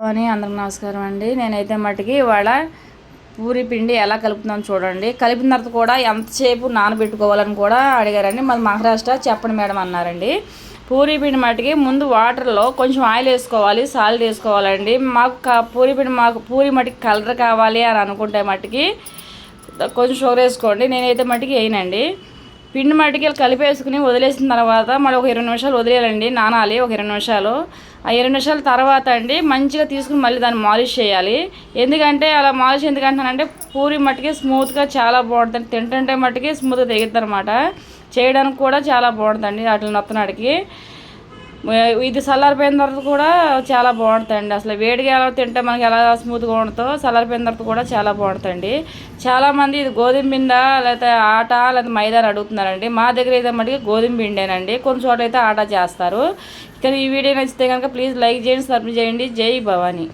అని అందరికి నమస్కారం అండి. నేనైతే మటుకి ఇవాళ పూరి పిండి ఎలా కలుపుతున్నాను చూడండి. కలిపిన తర్వాత కూడా ఎంతసేపు నానబెట్టుకోవాలని కూడా అడిగారండి. మాది మహారాష్ట్ర చెప్పండి మేడం అన్నారండి. పూరి పిండి మటుకి ముందు వాటర్లో కొంచెం ఆయిల్ వేసుకోవాలి సాల్ట్ వేసుకోవాలండి. మాకు పూరి పిండి మాకు పూరి మటుకి కలర్ కావాలి అని అనుకుంటే మటుకి కొంచెం షుగర్ వేసుకోండి. నేనైతే మటుకి వేయనండి. పిండి మట్టికి కలిపేసుకుని వదిలేసిన తర్వాత మళ్ళీ ఒక ఇరవై నిమిషాలు వదిలేయాలండి నానాలి ఒక ఇరవై నిమిషాలు. ఆ ఇరవై నిమిషాల తర్వాత అండి మంచిగా తీసుకుని మళ్ళీ దాన్ని మాలిష్ చేయాలి. ఎందుకంటే అలా మాలిష్ ఎందుకంటానంటే పూరి మట్టికి స్మూత్గా చాలా బాగుంటుంది తింటుంటే మట్టికి స్మూత్గా తెగుద్ది అనమాట చేయడానికి కూడా చాలా బాగుంటుందండి అట్లా నొత్తనాడికి. ఇది చల్లారిపోయిన తర్వాత కూడా చాలా బాగుంటుందండి అసలు వేడిగా ఎలా తింటే మనకి ఎలా స్మూత్గా ఉండతో చల్లారిపోయిన తర్వాత కూడా చాలా బాగుంటుందండి చాలామంది ఇది గోధుమ పిండ లేకపోతే ఆట లేకపోతే మైదా అడుగుతున్నారండి. మా దగ్గర అయితే మటుకు గోధుమ పిండేనండి. కొన్ని చోట్ల అయితే ఆట చేస్తారు. కానీ ఈ వీడియో నచ్చితే కనుక ప్లీజ్ లైక్ చేయండి సబ్మిట్ చేయండి. జై భవానీ.